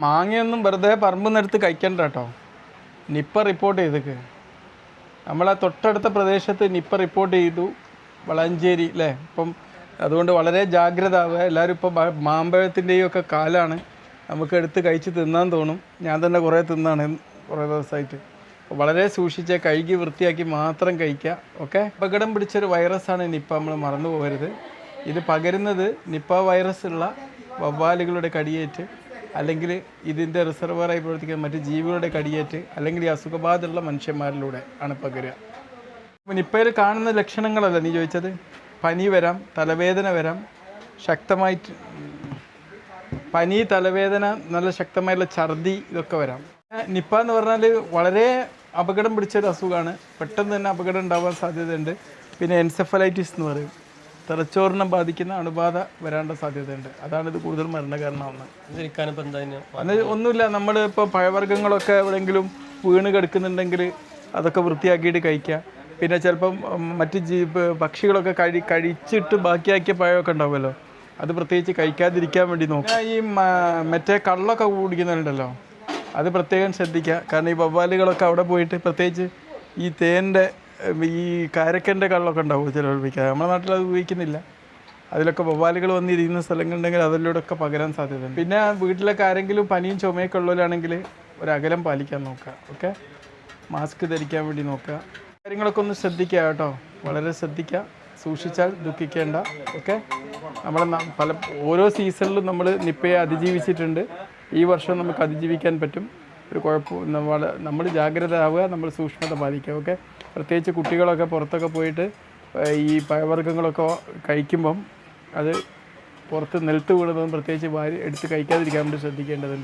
മാങ്ങയൊന്നും വെറുതെ പറമ്പ് നിന്നെടുത്ത് കഴിക്കണ്ട കേട്ടോ. നിപ്പ റിപ്പോർട്ട് ചെയ്തേക്ക്. നമ്മളെ തൊട്ടടുത്ത പ്രദേശത്ത് നിപ്പ റിപ്പോർട്ട് ചെയ്തു. വളഞ്ചേരി അല്ലേ ഇപ്പം അതുകൊണ്ട് വളരെ ജാഗ്രത ആവുക. എല്ലാവരും ഇപ്പം മാമ്പഴത്തിന്റെയും ഒക്കെ കാലാണ്. നമുക്ക് എടുത്ത് കഴിച്ച് തിന്നാൻ തോന്നും. ഞാൻ തന്നെ കുറേ തിന്നാണ് കുറേ ദിവസമായിട്ട് അപ്പോൾ വളരെ സൂക്ഷിച്ച് കഴുകി വൃത്തിയാക്കി മാത്രം കഴിക്കുക. ഓക്കെ? അപകടം പിടിച്ചൊരു വൈറസാണ് നിപ്പ. നമ്മൾ മറന്നു പോകരുത്. ഇത് പകരുന്നത് നിപ്പ വൈറസ് ഉള്ള വവ്വാലുകളുടെ കടിയേറ്റ് അല്ലെങ്കിൽ ഇതിന്റെ റിസർവറായി പ്രവർത്തിക്കുന്ന മറ്റ് ജീവികളുടെ കടിയേറ്റ് അല്ലെങ്കിൽ ഈ അസുഖബാധയുള്ള മനുഷ്യന്മാരിലൂടെ ആണ് പകരുക. നിപ്പയിൽ കാണുന്ന ലക്ഷണങ്ങളല്ല നീ ചോദിച്ചത്? പനി വരാം തലവേദന വരാം ശക്തമായിട്ട് പനി തലവേദന നല്ല ശക്തമായിട്ടുള്ള ഛർദി ഇതൊക്കെ വരാം. നിപ്പ എന്ന് പറഞ്ഞാൽ വളരെ അപകടം പിടിച്ചൊരു അസുഖമാണ്. പെട്ടെന്ന് തന്നെ അപകടം ഉണ്ടാവാൻ സാധ്യതയുണ്ട്. പിന്നെ എൻസെഫലൈറ്റിസ് എന്ന് പറയും. തലച്ചോറിനെ ബാധിക്കുന്ന അണുബാധ വരാനുള്ള സാധ്യതയുണ്ട്. അതാണ് ഇത് കൂടുതൽ മരണകാരണമാവുന്നത്. ഒന്നുമില്ല നമ്മൾ ഇപ്പോൾ പഴവർഗങ്ങളൊക്കെ എവിടെയെങ്കിലും വീണ് കിടക്കുന്നുണ്ടെങ്കിൽ അതൊക്കെ വൃത്തിയാക്കിയിട്ട് കഴിക്കുക. പിന്നെ ചിലപ്പം മറ്റ് ജീ പക്ഷികളൊക്കെ കഴി കഴിച്ചിട്ട് ബാക്കിയാക്കിയ പഴമൊക്കെ ഉണ്ടാവുമല്ലോ. അത് പ്രത്യേകിച്ച് കഴിക്കാതിരിക്കാൻ വേണ്ടി നോക്കുക ഈ മറ്റേ കള്ളൊക്കെ കുടിക്കുന്നുണ്ടല്ലോ അത് പ്രത്യേകം ശ്രദ്ധിക്കുക. കാരണം ഈ വവ്വാലുകളൊക്കെ അവിടെ പോയിട്ട് പ്രത്യേകിച്ച് ഈ തേന്റെ ഈ കാരക്കന്റെ കള്ളൊക്കെ ഉണ്ടാവും ചിലർ ഉപയോഗിക്കുക നമ്മുടെ നാട്ടിൽ അത് ഉപയോഗിക്കുന്നില്ല. അതിലൊക്കെ വവ്വാലുകൾ വന്നിരിക്കുന്ന സ്ഥലങ്ങളുണ്ടെങ്കിൽ അതിലൂടെയൊക്കെ പകരാൻ സാധ്യതയുണ്ട്. പിന്നെ വീട്ടിലൊക്കെ ആരെങ്കിലും പനിയും ചുമയൊക്കെ ഉള്ളവരാണെങ്കിൽ ഒരകലം പാലിക്കാൻ നോക്കുക ഓക്കെ? മാസ്ക് ധരിക്കാൻ വേണ്ടി നോക്കുക. കാര്യങ്ങളൊക്കെ ഒന്ന് ശ്രദ്ധിക്കുക കേട്ടോ. വളരെ ശ്രദ്ധിക്കുക. സൂക്ഷിച്ചാൽ ദുഃഖിക്കേണ്ട ഓക്കെ? നമ്മൾ പല ഓരോ സീസണിലും നമ്മൾ നിപ്പയെ അതിജീവിച്ചിട്ടുണ്ട്. ഈ വർഷം നമുക്ക് അതിജീവിക്കാൻ പറ്റും. ഒരു കുഴപ്പം. നമ്മൾ നമ്മൾ ജാഗ്രത ആവുക നമ്മൾ സൂക്ഷ്മത പാലിക്കുക ഓക്കെ പ്രത്യേകിച്ച് കുട്ടികളൊക്കെ പുറത്തൊക്കെ പോയിട്ട് ഈ പഴവർഗങ്ങളൊക്കെ കഴിക്കുമ്പം അത് പുറത്ത് നിലത്ത് വീണതും പ്രത്യേകിച്ച് വാരി എടുത്ത് കഴിക്കാതിരിക്കാൻ വേണ്ടി ശ്രദ്ധിക്കേണ്ടതുണ്ടോ?